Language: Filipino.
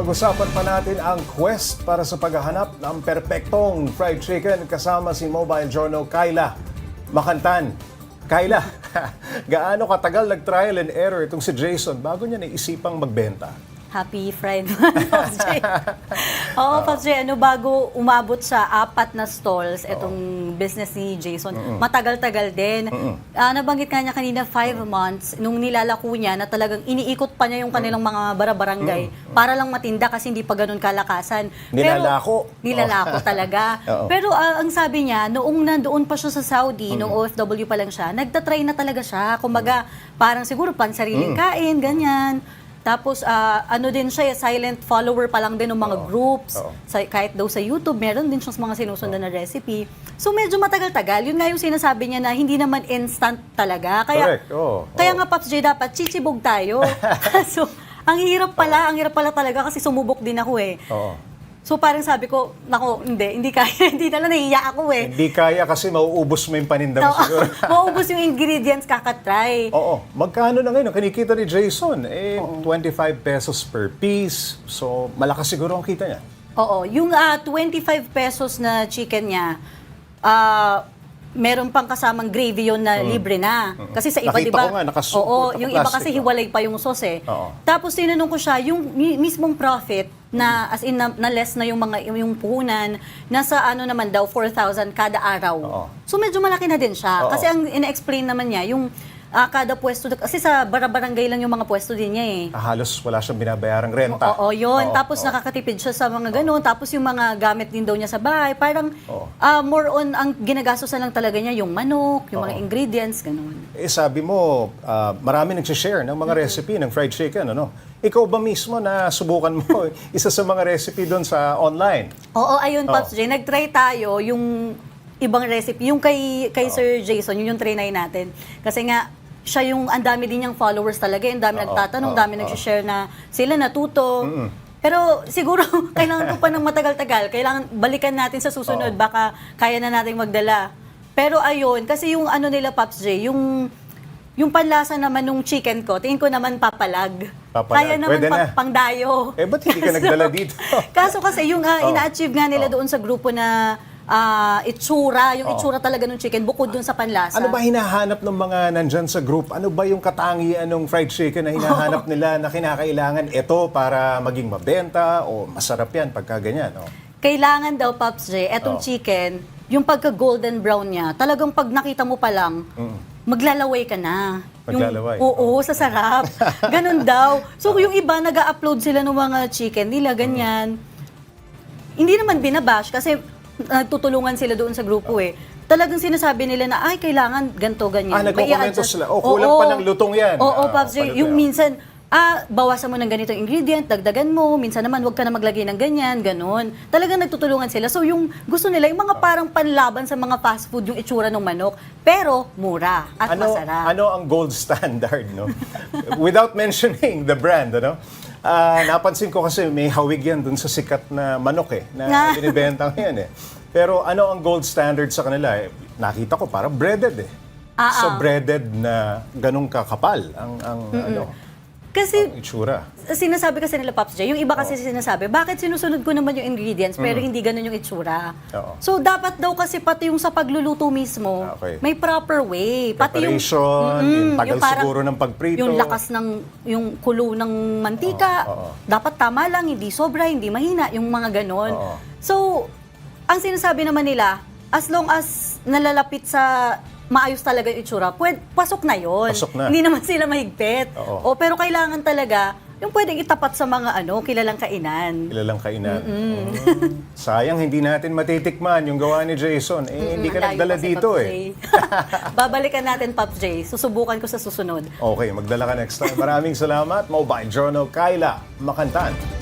Pag-usapan pa natin ang quest para sa paghahanap ng perpektong fried chicken kasama si Mobile Journal Kyla Makantan. Kyla, gaano katagal nag-trial and error itong si Jason bago niya naisipang magbenta? Happy Friday, Pops J. Oo, Pops J, ano, bago umabot sa apat na stalls, itong business ni Jason, matagal-tagal din. Ah, nabanggit nga niya kanina, five months, nung nilalako niya, na talagang iniikot pa niya yung kanilang mga barabarangay para lang matinda kasi hindi pa ganun kalakasan. Nilalako. nilalako talaga. Oo. Pero ah, ang sabi niya, noong nandoon pa siya sa Saudi, noong OFW pa lang siya, nagtatry na talaga siya. Kumbaga, parang siguro pansariling kain, ganyan. Tapos, ah, ano din siya, eh, silent follower pa lang din ng mga groups. Oo. Sa, kahit daw sa YouTube, meron din siyang mga sinusundan na recipe. So, medyo matagal-tagal. Yun nga yung sinasabi niya na hindi naman instant talaga. Kaya, Correct, oo. Kaya Oo. nga, Pops J, dapat chichibog tayo. so, ang hirap pala, ang hirap pala talaga kasi sumubok din ako eh. Oo. So parang sabi ko, nako, hindi, hindi kaya, hindi na lang nahiya ako eh. Hindi kaya kasi mauubos mo yung paninda mo Oo, siguro. Maubos yung ingredients kakatry. Oo. Magkano na ngayon? ang Kinikita ni Jason. Eh, 25 pesos per piece. So, malakas siguro ang kita niya. Oo, yung ah, 25 pesos na chicken niya, ah, meron pang kasamang gravy yun na libre na. Kasi sa iba, Nakita di ba? ko nga, nakas- Oo, yung iba naka-plastic, kasi oh. hiwalay pa yung sauce eh. Oo. Tapos tinanong ko siya, yung mi- mismong profit na as in na, na less na yung mga yung puhunan, nasa ano naman daw 4,000 kada araw. Oo. So medyo malaki na din siya. Oo. Kasi ang ina-explain naman niya, yung ah, kada pwesto, kasi sa barabarangay lang yung mga pwesto din niya eh. Ah, halos wala siyang binabayarang renta. Oo, yun. Oo, Tapos oo. nakakatipid siya sa mga ganun. Tapos yung mga gamit din daw niya sa bahay. Parang Oo. ah, more on, ang ginagastosan lang talaga niya yung manok, yung mga Oo. ingredients, ganun. Eh, sabi mo, ah, marami nagsishare ng mga recipe ng fried chicken, ano? Ikaw ba mismo na subukan mo isa sa mga recipe doon sa online? Oo, ayun. Pops J. Nag-try tayo yung ibang recipe. Yung kay, kay Sir Jason, yun yung trinay natin. Kasi nga, siya yung, ang dami din niyang followers talaga. Ang dami Oo, nagtatanong, oo, dami oo. nag-share na sila natuto. Pero siguro, kailangan ko pa ng matagal-tagal. Kailangan balikan natin sa susunod. Oo. Baka kaya na nating magdala. Pero ayun, kasi yung ano nila, Pops J, yung yung panlasa naman nung chicken ko, tingin ko naman papalag. Papalag. Kaya naman Pwede na. pa- pangdayo. Eh, ba't hindi ka nagdala dito? Kaso kasi yung ah, ina-achieve nga nila Oo. doon sa grupo na ah, itsura, yung itsura talaga ng chicken, bukod doon sa panlasa. Ano ba hinahanap ng mga nandyan sa group? Ano ba yung katangian ng fried chicken na hinahanap nila na kinakailangan ito para maging mabenta o masarap yan pagka ganyan? Oh. Kailangan daw, Pops J, etong Oo. chicken, yung pagka-golden brown niya, talagang pag nakita mo pa lang, maglalaway ka na. Maglalaway. Yung, oo, sa sarap. Ganun daw. So, yung iba, nag upload sila ng mga chicken nila, ganyan. Hindi naman binabash kasi nagtutulungan sila doon sa grupo eh. Talagang sinasabi nila na, ay, kailangan ganto ganyan. Ah, nagko-komento i-adjust. sila, "Oh, kulang pa ng lutong yan." Oo, Ah, Pops J, paluto yung minsan, ah, bawasan mo ng ganitong ingredient, dagdagan mo, minsan naman wag ka na maglagay ng ganyan, ganun. Talagang nagtutulungan sila. So yung gusto nila, yung mga parang panlaban sa mga fast food, yung itsura ng manok, pero mura at ano, masarap. ano ang gold standard, no? Without mentioning the brand, ano? Ah, napansin ko kasi may hawig yan dun sa sikat na manok eh, na Nga. binibenta ngayon eh. Pero ano ang gold standard sa kanila? Eh, nakita ko parang breaded eh. Ah, so ah. breaded na ganong kakapal ang ang ano, Kasi ang itsura. sinasabi kasi nila Pops J, yung iba kasi sinasabi, bakit sinusunod ko naman yung ingredients pero hindi ganun yung itsura? Oo. So dapat daw kasi pati yung sa pagluluto mismo, Ah, okay. may proper way. Pati yung Preparation, yung tagal parang- siguro ng pagprito. Yung lakas ng yung kulo ng mantika, Oo, oo. dapat tama lang, hindi sobra, hindi mahina, yung mga ganon. Oo. So, ang sinasabi naman nila, as long as nalalapit sa maayos talaga yung itsura, pwed, pasok na yon. Pasok na. Hindi naman sila mahigpit. Oo. O, pero kailangan talaga, yung pwedeng itapat sa mga ano, kilalang kainan. Kilalang kainan. Oh. Sayang hindi natin matitikman yung gawa ni Jason. Eh, hindi ka nagdala kasi, dito Pops eh. J. Babalikan natin, Pops J. Susubukan ko sa susunod. Okay, magdala ka next time. Maraming salamat. Mobile Journal, Kyla Makantan.